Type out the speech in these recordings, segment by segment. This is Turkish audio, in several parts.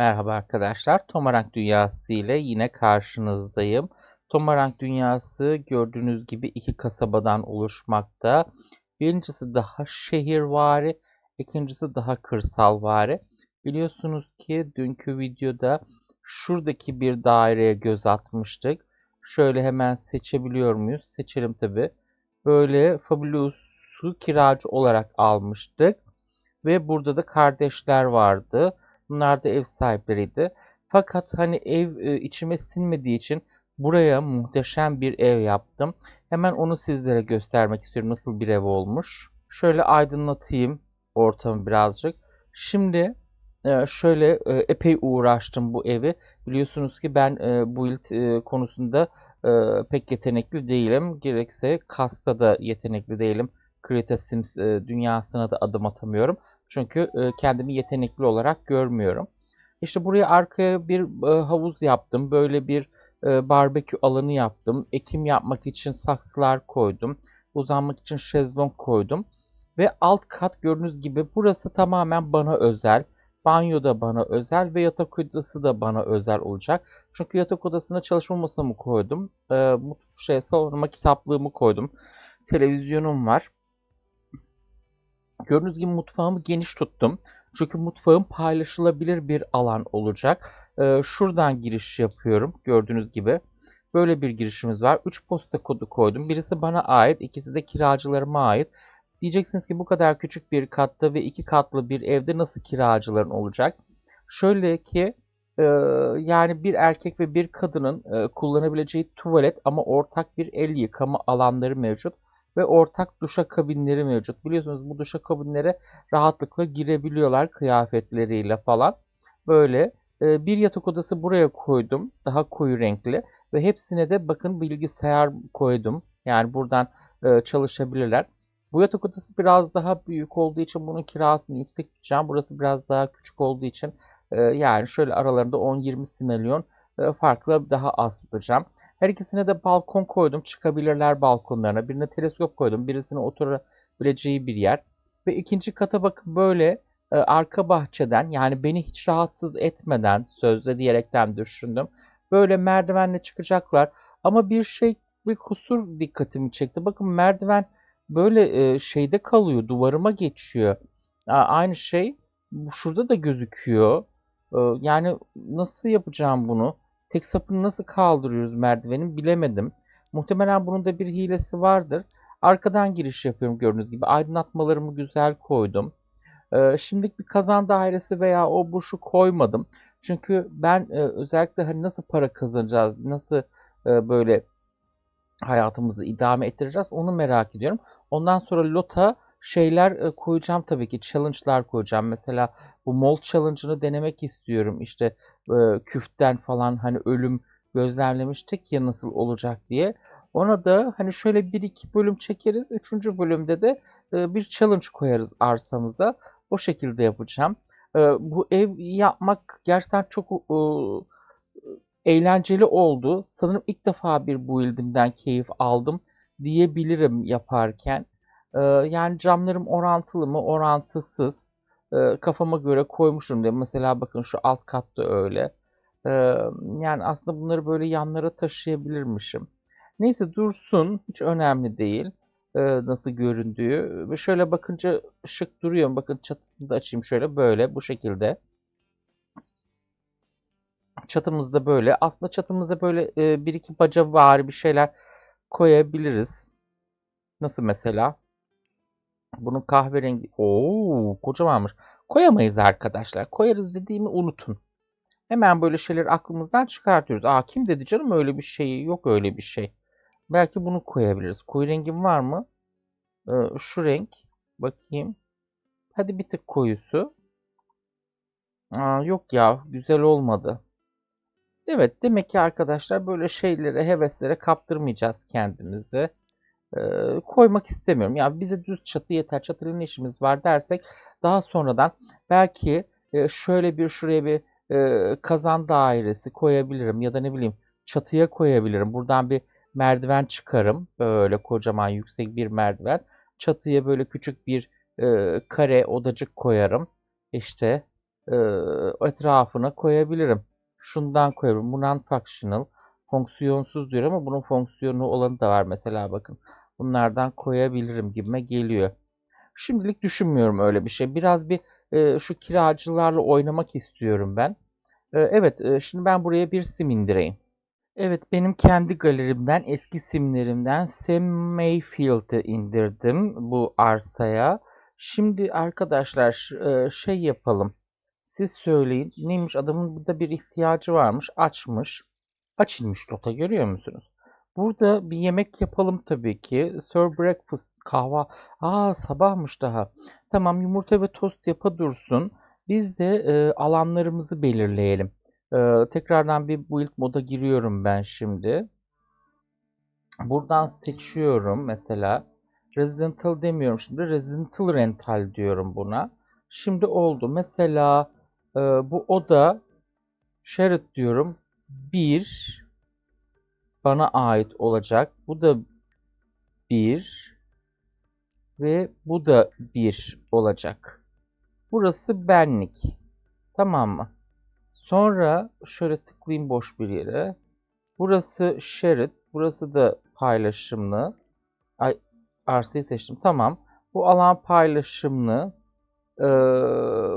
Merhaba arkadaşlar. Tomarang Dünyası ile yine karşınızdayım. Tomarang Dünyası gördüğünüz gibi iki kasabadan oluşmakta. Birincisi daha şehirvari, ikincisi daha kırsalvari. Biliyorsunuz ki dünkü videoda şuradaki bir daireye göz atmıştık. Şöyle hemen seçebiliyor muyuz? Seçelim tabi. Böyle Fabulous'u kiracı olarak almıştık. Ve burada da kardeşler vardı. Bunlar da ev sahipleriydi. Fakat hani ev e, içime sinmediği için buraya muhteşem bir ev yaptım. Hemen onu sizlere göstermek istiyorum nasıl bir ev olmuş. Şöyle aydınlatayım ortamı birazcık. Şimdi e, şöyle e, epey uğraştım bu evi. Biliyorsunuz ki ben bu build konusunda pek yetenekli değilim. Gerekse kasta da yetenekli değilim. Krita Sims dünyasına da adım atamıyorum. Çünkü e, kendimi yetenekli olarak görmüyorum. İşte buraya arkaya bir e, havuz yaptım. Böyle bir e, barbekü alanı yaptım. Ekim yapmak için saksılar koydum. Uzanmak için şezlong koydum. Ve alt kat gördüğünüz gibi burası tamamen bana özel. Banyo da bana özel ve yatak odası da bana özel olacak. Çünkü yatak odasına çalışma masamı koydum. E, şey salonuma kitaplığımı koydum. Televizyonum var. Gördüğünüz gibi mutfağımı geniş tuttum. Çünkü mutfağım paylaşılabilir bir alan olacak. Ee, şuradan giriş yapıyorum gördüğünüz gibi. Böyle bir girişimiz var. 3 posta kodu koydum. Birisi bana ait, ikisi de kiracılarıma ait. Diyeceksiniz ki bu kadar küçük bir katta ve iki katlı bir evde nasıl kiracıların olacak? Şöyle ki e, yani bir erkek ve bir kadının e, kullanabileceği tuvalet ama ortak bir el yıkama alanları mevcut ve ortak duşa kabinleri mevcut. Biliyorsunuz bu duşa kabinlere rahatlıkla girebiliyorlar kıyafetleriyle falan. Böyle e, bir yatak odası buraya koydum. Daha koyu renkli ve hepsine de bakın bilgisayar koydum. Yani buradan e, çalışabilirler. Bu yatak odası biraz daha büyük olduğu için bunun kirasını yüksek tutacağım. Burası biraz daha küçük olduğu için e, yani şöyle aralarında 10-20 milyon farklı daha az tutacağım. Her ikisine de balkon koydum. Çıkabilirler balkonlarına. Birine teleskop koydum. Birisine oturabileceği bir yer. Ve ikinci kata bakın böyle e, arka bahçeden yani beni hiç rahatsız etmeden sözde diyerekten düşündüm. Böyle merdivenle çıkacaklar. Ama bir şey bir kusur dikkatimi çekti. Bakın merdiven böyle e, şeyde kalıyor. Duvarıma geçiyor. Aynı şey şurada da gözüküyor. E, yani nasıl yapacağım bunu? Tek sapını nasıl kaldırıyoruz merdivenin bilemedim. Muhtemelen bunun da bir hilesi vardır. Arkadan giriş yapıyorum gördüğünüz gibi. Aydınlatmalarımı güzel koydum. Ee, şimdilik bir kazan dairesi veya o bu şu koymadım. Çünkü ben e, özellikle hani nasıl para kazanacağız, nasıl e, böyle hayatımızı idame ettireceğiz onu merak ediyorum. Ondan sonra lota şeyler koyacağım tabii ki. Challenge'lar koyacağım. Mesela bu mol challenge'ını denemek istiyorum. İşte küften falan hani ölüm gözlemlemiştik ya nasıl olacak diye. Ona da hani şöyle bir iki bölüm çekeriz. Üçüncü bölümde de bir challenge koyarız arsamıza. O şekilde yapacağım. Bu ev yapmak gerçekten çok eğlenceli oldu. Sanırım ilk defa bir build'imden keyif aldım diyebilirim yaparken. Yani camlarım orantılı mı? Orantısız. Kafama göre koymuşum diye. Mesela bakın şu alt katta öyle. Yani aslında bunları böyle yanlara taşıyabilirmişim. Neyse dursun. Hiç önemli değil. nasıl göründüğü. Şöyle bakınca şık duruyor. Bakın çatısını da açayım şöyle. Böyle bu şekilde. Çatımızda böyle. Aslında çatımıza böyle bir iki baca var bir şeyler koyabiliriz. Nasıl mesela? Bunun kahverengi... Oo, kocamanmış. Koyamayız arkadaşlar. Koyarız dediğimi unutun. Hemen böyle şeyler aklımızdan çıkartıyoruz. Aa kim dedi canım öyle bir şey? Yok öyle bir şey. Belki bunu koyabiliriz. Koyu rengim var mı? Ee, şu renk. Bakayım. Hadi bir tık koyusu. Aa, yok ya güzel olmadı. Evet demek ki arkadaşlar böyle şeylere, heveslere kaptırmayacağız kendimizi e, koymak istemiyorum. Yani bize düz çatı yeter, çatıyla ne işimiz var dersek daha sonradan belki e, şöyle bir şuraya bir e, kazan dairesi koyabilirim ya da ne bileyim çatıya koyabilirim. Buradan bir merdiven çıkarım. Böyle kocaman yüksek bir merdiven. Çatıya böyle küçük bir e, kare odacık koyarım. İşte e, etrafına koyabilirim. Şundan koyabilirim. Bu non-functional. Fonksiyonsuz diyor ama bunun fonksiyonu olanı da var mesela bakın. Bunlardan koyabilirim gibime geliyor. Şimdilik düşünmüyorum öyle bir şey. Biraz bir e, şu kiracılarla oynamak istiyorum ben. E, evet, e, şimdi ben buraya bir sim indireyim. Evet, benim kendi galerimden, eski simlerimden Sam Mayfield'ı indirdim bu arsaya. Şimdi arkadaşlar e, şey yapalım. Siz söyleyin. Neymiş adamın burada bir ihtiyacı varmış. Açmış. Açılmış nota görüyor musunuz? Burada bir yemek yapalım tabii ki. Sir breakfast kahva. Aa sabahmış daha. Tamam yumurta ve tost yapa dursun. Biz de e, alanlarımızı belirleyelim. E, tekrardan bir build moda giriyorum ben şimdi. Buradan seçiyorum mesela. Residential demiyorum şimdi. Residential rental diyorum buna. Şimdi oldu. Mesela e, bu oda Sheraton diyorum. 1 bana ait olacak. Bu da 1 ve bu da 1 olacak. Burası benlik. Tamam mı? Sonra şöyle tıklayayım boş bir yere. Burası Sheraton. Burası da paylaşımlı. Ay, arsayı seçtim. Tamam. Bu alan paylaşımlı. Ee,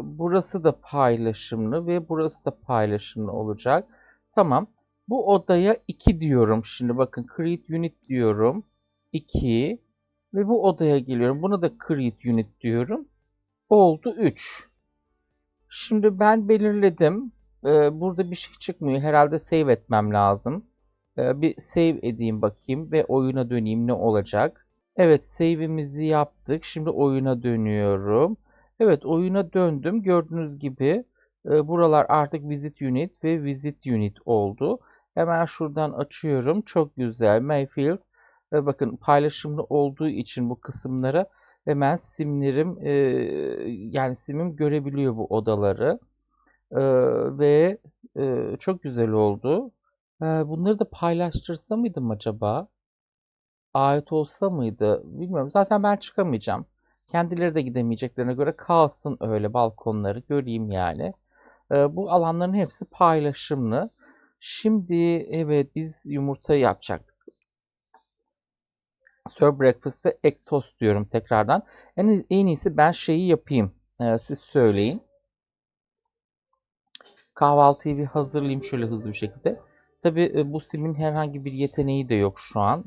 burası da paylaşımlı ve burası da paylaşımlı olacak. Tamam. Bu odaya 2 diyorum. Şimdi bakın create unit diyorum. 2 ve bu odaya geliyorum. Buna da create unit diyorum. Oldu 3. Şimdi ben belirledim. Ee, burada bir şey çıkmıyor. Herhalde save etmem lazım. Ee, bir save edeyim bakayım ve oyuna döneyim ne olacak. Evet save'imizi yaptık. Şimdi oyuna dönüyorum. Evet oyuna döndüm. Gördüğünüz gibi e, buralar artık visit unit ve visit unit oldu. Hemen şuradan açıyorum. Çok güzel. Mayfield. E, bakın paylaşımlı olduğu için bu kısımları hemen simlerim e, yani simim görebiliyor bu odaları. E, ve e, çok güzel oldu. E, bunları da paylaştırsa mıydım acaba? Ait olsa mıydı? Bilmiyorum. Zaten ben çıkamayacağım. Kendileri de gidemeyeceklerine göre kalsın öyle balkonları göreyim yani. E, bu alanların hepsi paylaşımlı. Şimdi evet biz yumurta yapacaktık. Sir breakfast ve egg toast diyorum tekrardan. En, en iyisi ben şeyi yapayım. E, siz söyleyin. Kahvaltıyı bir hazırlayayım şöyle hızlı bir şekilde. Tabii e, bu simin herhangi bir yeteneği de yok şu an.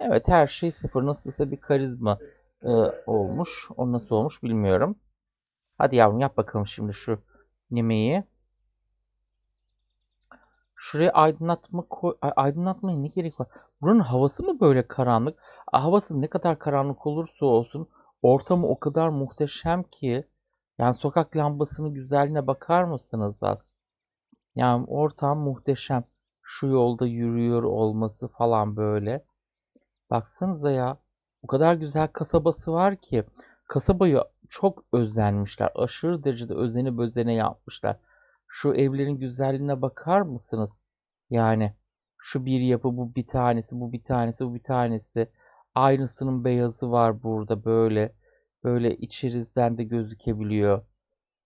Evet her şey sıfır. Nasılsa bir karizma e, olmuş. O nasıl olmuş bilmiyorum. Hadi yavrum yap bakalım şimdi şu yemeği. Şuraya aydınlatma koy. Ay, aydınlatmaya ne gerek var? Buranın havası mı böyle karanlık? Havası ne kadar karanlık olursa olsun ortamı o kadar muhteşem ki. Yani sokak lambasının güzelliğine bakar mısınız az? Yani ortam muhteşem. Şu yolda yürüyor olması falan böyle. Baksanıza ya. O kadar güzel kasabası var ki. Kasabayı çok özenmişler. Aşırı derecede özeni bözene yapmışlar. Şu evlerin güzelliğine bakar mısınız? Yani şu bir yapı, bu bir tanesi, bu bir tanesi, bu bir tanesi. Aynısının beyazı var burada böyle. Böyle içerizden de gözükebiliyor.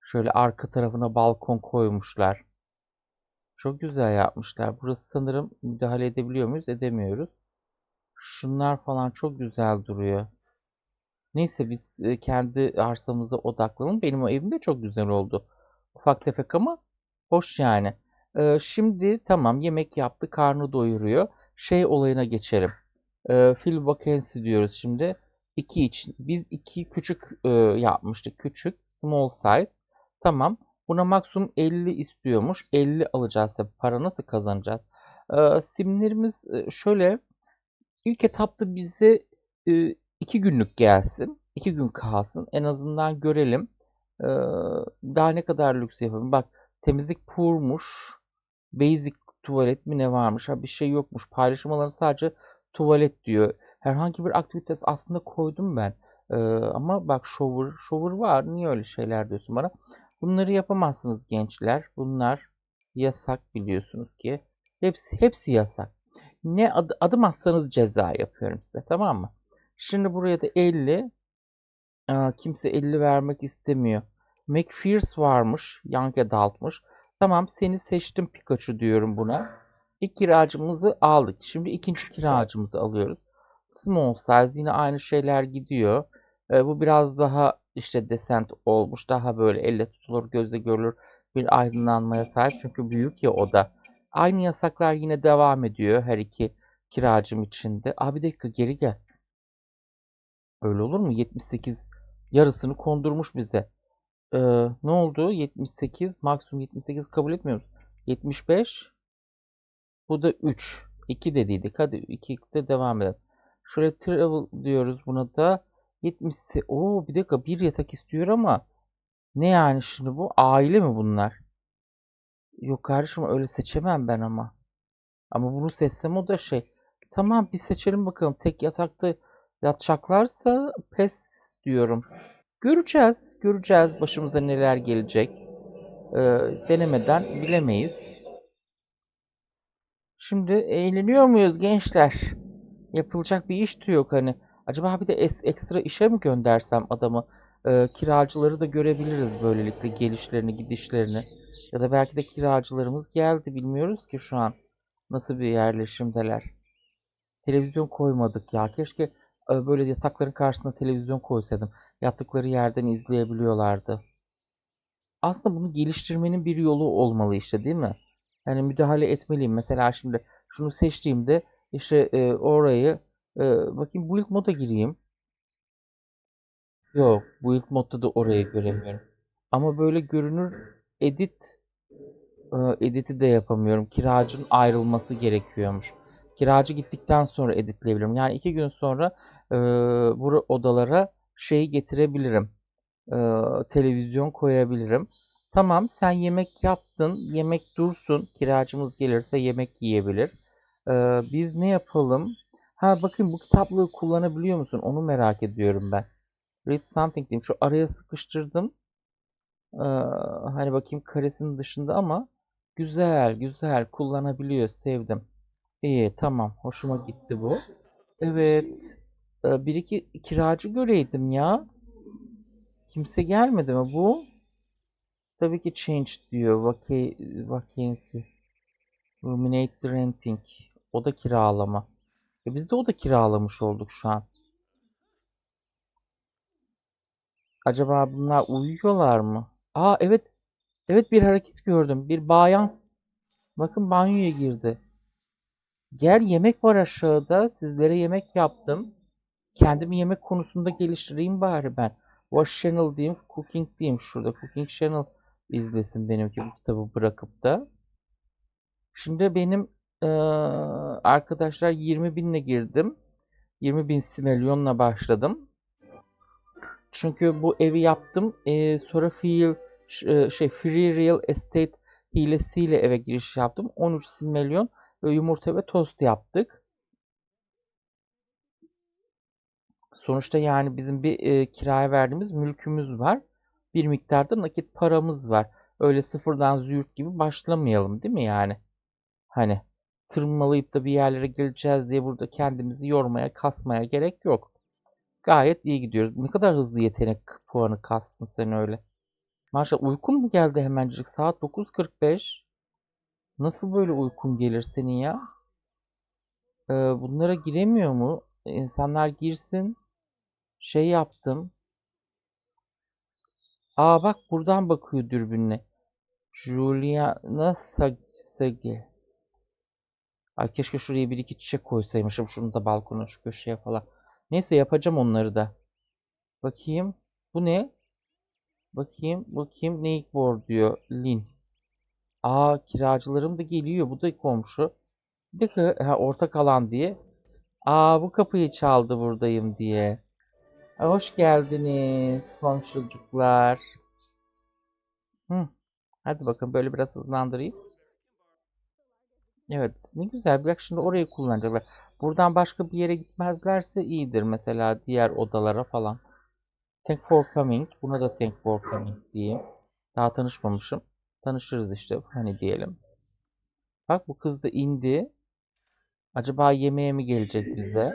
Şöyle arka tarafına balkon koymuşlar. Çok güzel yapmışlar. Burası sanırım müdahale edebiliyor muyuz? Edemiyoruz. Şunlar falan çok güzel duruyor. Neyse biz e, kendi arsamıza odaklanalım. Benim o evim de çok güzel oldu. Ufak tefek ama hoş yani. Ee, şimdi tamam yemek yaptı, karnı doyuruyor. Şey olayına geçelim. Ee, fill vacancy diyoruz şimdi. 2 için. Biz 2 küçük e, yapmıştık. Küçük, small size. Tamam. Buna maksimum 50 istiyormuş. 50 alacağız tabii. Para nasıl kazanacağız? Ee, simlerimiz e, şöyle İlk etapta bize e, iki günlük gelsin. iki gün kalsın. En azından görelim. Ee, daha ne kadar lüks yapalım. Bak temizlik poor'muş. Basic tuvalet mi ne varmış? Ha bir şey yokmuş. Paylaşım alanı sadece tuvalet diyor. Herhangi bir aktivitesi aslında koydum ben. Ee, ama bak shower, shower var. Niye öyle şeyler diyorsun bana? Bunları yapamazsınız gençler. Bunlar yasak biliyorsunuz ki. Hepsi hepsi yasak. Ne ad- adım atsanız ceza yapıyorum size tamam mı? Şimdi buraya da 50. Aa, kimse 50 vermek istemiyor. McPherce varmış. Young Adult'mış. Tamam seni seçtim Pikachu diyorum buna. İlk kiracımızı aldık. Şimdi ikinci kiracımızı alıyoruz. Small size yine aynı şeyler gidiyor. Ee, bu biraz daha işte descent olmuş. Daha böyle elle tutulur, gözle görülür bir aydınlanmaya sahip. Çünkü büyük ya o da. Aynı yasaklar yine devam ediyor her iki kiracım içinde. Abi bir dakika geri gel. Öyle olur mu? 78 yarısını kondurmuş bize. Ee, ne oldu? 78 maksimum 78 kabul etmiyoruz. 75 bu da 3. 2 dediydik. Hadi 2 de devam edelim. Şöyle travel diyoruz buna da. 70 Oo bir dakika bir yatak istiyor ama ne yani şimdi bu? Aile mi bunlar? Yok kardeşim öyle seçemem ben ama. Ama bunu seçsem o da şey. Tamam bir seçelim bakalım. Tek yatakta yatacaklarsa pes diyorum. Göreceğiz. Göreceğiz başımıza neler gelecek. Ee, denemeden bilemeyiz. Şimdi eğleniyor muyuz gençler? Yapılacak bir iş de yok hani. Acaba bir de es- ekstra işe mi göndersem adamı? Ee, kiracıları da görebiliriz böylelikle gelişlerini, gidişlerini. Ya da belki de kiracılarımız geldi bilmiyoruz ki şu an. Nasıl bir yerleşimdeler. Televizyon koymadık ya. Keşke e, böyle yatakların karşısına televizyon koysaydım. Yattıkları yerden izleyebiliyorlardı. Aslında bunu geliştirmenin bir yolu olmalı işte değil mi? Yani müdahale etmeliyim. Mesela şimdi şunu seçtiğimde işte e, orayı e, bakayım build moda gireyim. Yok, build modda da orayı göremiyorum. Ama böyle görünür edit e, editi de yapamıyorum. Kiracının ayrılması gerekiyormuş. Kiracı gittikten sonra editleyebilirim. Yani iki gün sonra e, bu odalara şeyi getirebilirim. E, televizyon koyabilirim. Tamam sen yemek yaptın. Yemek dursun. Kiracımız gelirse yemek yiyebilir. E, biz ne yapalım? Ha bakın bu kitaplığı kullanabiliyor musun? Onu merak ediyorum ben. Read something diyeyim. Şu araya sıkıştırdım. Ee, hani bakayım karesinin dışında ama güzel güzel kullanabiliyor. Sevdim. İyi tamam. Hoşuma gitti bu. Evet. Ee, bir iki kiracı göreydim ya. Kimse gelmedi mi bu? Tabii ki change diyor. Vaca vacancy. Ruminate the renting. O da kiralama. E biz de o da kiralamış olduk şu an. Acaba bunlar uyuyorlar mı? Aa evet. Evet bir hareket gördüm. Bir bayan. Bakın banyoya girdi. Gel yemek var aşağıda. Sizlere yemek yaptım. Kendimi yemek konusunda geliştireyim bari ben. Watch channel diyeyim. Cooking diyeyim. Şurada cooking channel izlesin benimki bu kitabı bırakıp da. Şimdi benim eee, arkadaşlar 20 binle girdim. 20 bin simelyonla başladım. Çünkü bu evi yaptım. Ee, sonra e, şey Free Real Estate hilesiyle eve giriş yaptım. 13 milyon ve yumurta ve tost yaptık. Sonuçta yani bizim bir e, kiraya verdiğimiz mülkümüz var. Bir miktarda nakit paramız var. Öyle sıfırdan züğürt gibi başlamayalım değil mi yani? Hani tırmalayıp da bir yerlere geleceğiz diye burada kendimizi yormaya, kasmaya gerek yok. Gayet iyi gidiyoruz. Ne kadar hızlı yetenek puanı kastın sen öyle. Maşallah uykun mu geldi hemencik? Saat 9.45. Nasıl böyle uykun gelir senin ya? Ee, bunlara giremiyor mu? İnsanlar girsin. Şey yaptım. Aa bak buradan bakıyor dürbünle. Juliana Sage. Ay keşke şuraya bir iki çiçek koysaymışım. Şunu da balkona şu köşeye falan. Neyse yapacağım onları da. Bakayım. Bu ne? Bakayım. Bakayım. Nakeboard diyor. Lin. Aa kiracılarım da geliyor. Bu da komşu. Bir dakika. Ha, ortak alan diye. Aa bu kapıyı çaldı buradayım diye. Ha, hoş geldiniz komşucuklar. Hı. Hadi bakın böyle biraz hızlandırayım. Evet ne güzel. Bak şimdi orayı kullanacaklar. Buradan başka bir yere gitmezlerse iyidir. Mesela diğer odalara falan. Thank for coming. Buna da thank for coming diyeyim. Daha tanışmamışım. Tanışırız işte. Hani diyelim. Bak bu kız da indi. Acaba yemeğe mi gelecek bize?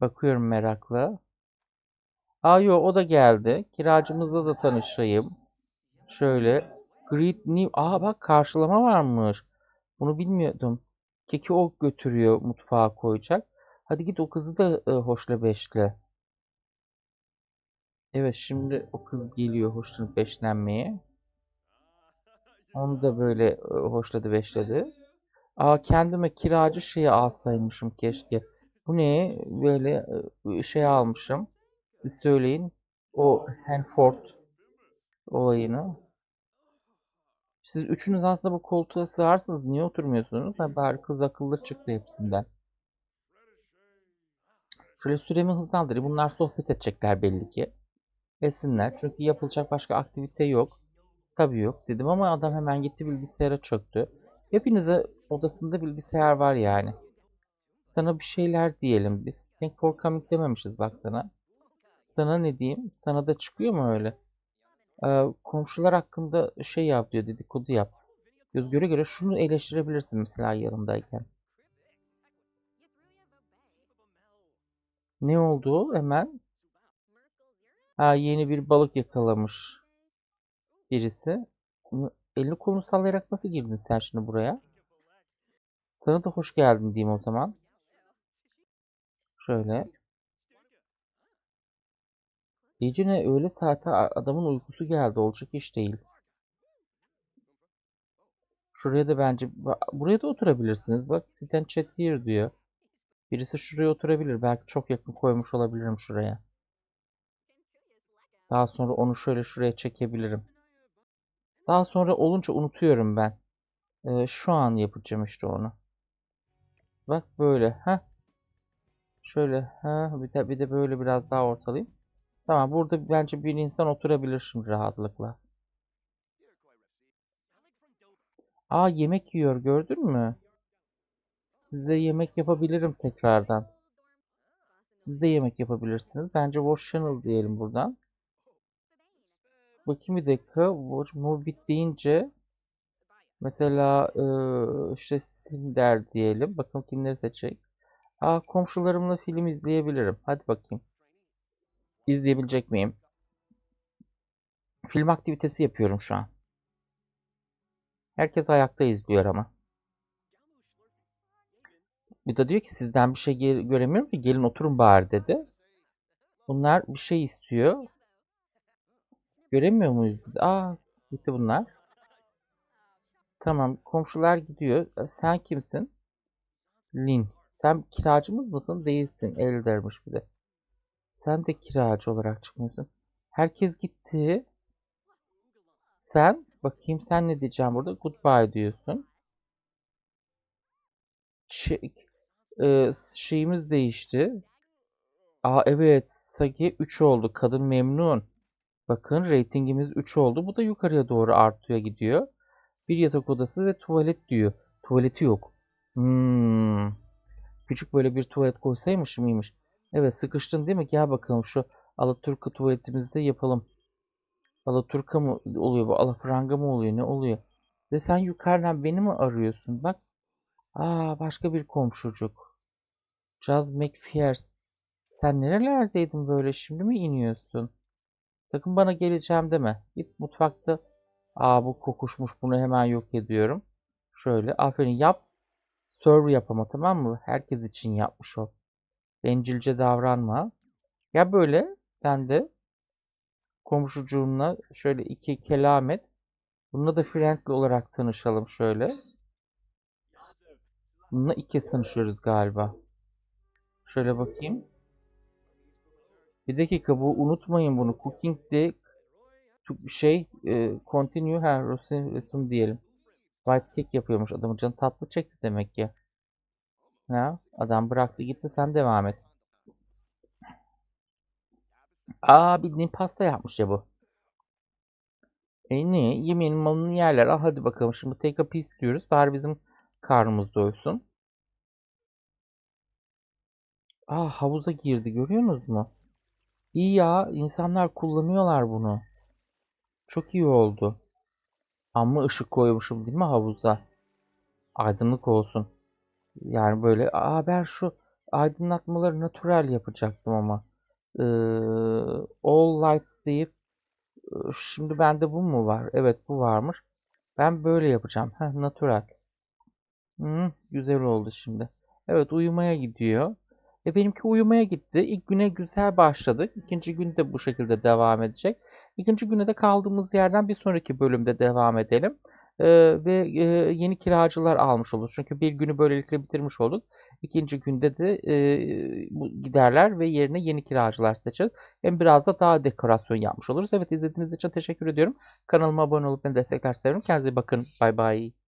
Bakıyorum merakla. Aa yo o da geldi. Kiracımızla da tanışayım. Şöyle. Great New. Aa bak karşılama varmış. Bunu bilmiyordum. Keki o götürüyor mutfağa koyacak. Hadi git o kızı da e, hoşla beşle. Evet şimdi o kız geliyor hoşlanıp beşlenmeye. Onu da böyle e, hoşladı beşledi. Aa kendime kiracı şeyi alsaymışım keşke. Bu ne? Böyle e, şey almışım. Siz söyleyin. O Hanford olayını. Siz üçünüz aslında bu koltuğa sığarsınız. Niye oturmuyorsunuz? Ha, bari kız akıllı çıktı hepsinden. Şöyle süremi hızlandırayım. Bunlar sohbet edecekler belli ki. Etsinler. Çünkü yapılacak başka aktivite yok. Tabii yok dedim ama adam hemen gitti bilgisayara çöktü. Hepinize odasında bilgisayar var yani. Sana bir şeyler diyelim. Biz thank for dememişiz bak sana. Sana ne diyeyim? Sana da çıkıyor mu öyle? Ee, komşular hakkında şey yap diyor dedikodu yap. Göz göre göre şunu eleştirebilirsin mesela yanındayken. Ne oldu hemen? Ha yeni bir balık yakalamış birisi. Elini kolunu sallayarak nasıl girdin sen şimdi buraya? Sana da hoş geldin diyeyim o zaman. Şöyle. Gece ne öğle saate adamın uykusu geldi. Olacak iş değil. Şuraya da bence buraya da oturabilirsiniz. Bak sit and chat here diyor. Birisi şuraya oturabilir. Belki çok yakın koymuş olabilirim şuraya. Daha sonra onu şöyle şuraya çekebilirim. Daha sonra olunca unutuyorum ben. Ee, şu an yapacağım işte onu. Bak böyle. ha. Şöyle. ha bir de, bir de böyle biraz daha ortalayayım. Tamam burada bence bir insan oturabilir şimdi rahatlıkla. Aa yemek yiyor gördün mü? Size yemek yapabilirim tekrardan. Siz de yemek yapabilirsiniz. Bence Watch Channel diyelim buradan. Bakayım bir dakika. Watch Move It deyince mesela eee, işte sim der diyelim. Bakın kimleri seçecek. Aa komşularımla film izleyebilirim. Hadi bakayım. İzleyebilecek miyim? Film aktivitesi yapıyorum şu an. Herkes ayakta izliyor ama. Bir de diyor ki sizden bir şey göremiyorum ki gelin oturun bari dedi. Bunlar bir şey istiyor. Göremiyor muyuz? Aa gitti bunlar. Tamam komşular gidiyor. Sen kimsin? Lin. Sen kiracımız mısın? Değilsin. Eldermiş bir de. Sen de kiracı olarak çıkmıyorsun. Herkes gitti. Sen bakayım sen ne diyeceğim burada? Goodbye diyorsun. Check. Ee, şeyimiz değişti. Aa evet Sagi 3 oldu. Kadın memnun. Bakın reytingimiz 3 oldu. Bu da yukarıya doğru artıyor gidiyor. Bir yatak odası ve tuvalet diyor. Tuvaleti yok. Hmm. Küçük böyle bir tuvalet koysaymış mıymış? Evet sıkıştın değil mi? Gel bakalım şu Alaturka tuvaletimizde yapalım. Alaturka mı oluyor bu? Alafranga mı oluyor? Ne oluyor? Ve sen yukarıdan beni mi arıyorsun? Bak. Aa başka bir komşucuk. Jazz McPherce. Sen nerelerdeydin böyle? Şimdi mi iniyorsun? Sakın bana geleceğim deme. Git mutfakta. Aa bu kokuşmuş. Bunu hemen yok ediyorum. Şöyle. Aferin yap. Serve yap ama tamam mı? Herkes için yapmış o. Bencilce davranma. Ya böyle sen de komşucuğunla şöyle iki kelam et. Bununla da friendly olarak tanışalım şöyle. Bununla kez tanışıyoruz galiba. Şöyle bakayım. Bir dakika bu unutmayın bunu. Cooking de tu- şey e, continue her resim, resim diyelim. White cake yapıyormuş adamın canı tatlı çekti demek ki. Ya adam bıraktı gitti sen devam et. Aa bildiğin pasta yapmış ya bu. E ne? Yemeğin malını yerler. Al hadi bakalım şimdi take a piece diyoruz. Bari bizim karnımız doysun. Aa havuza girdi görüyorsunuz mu? İyi ya insanlar kullanıyorlar bunu. Çok iyi oldu. Ama ışık koymuşum değil mi havuza? Aydınlık olsun. Yani böyle aa şu aydınlatmaları natürel yapacaktım ama. Ee, all lights deyip e, şimdi bende bu mu var? Evet bu varmış. Ben böyle yapacağım. Heh, natural. Hı, güzel oldu şimdi. Evet uyumaya gidiyor. E benimki uyumaya gitti. İlk güne güzel başladık. İkinci gün de bu şekilde devam edecek. İkinci güne de kaldığımız yerden bir sonraki bölümde devam edelim. Ee, ve e, yeni kiracılar almış oluruz. Çünkü bir günü böylelikle bitirmiş olduk. İkinci günde de e, giderler ve yerine yeni kiracılar seçeceğiz. Hem biraz da daha dekorasyon yapmış oluruz. Evet izlediğiniz için teşekkür ediyorum. Kanalıma abone olup beni destekler severim. Kendinize bakın. Bay bay.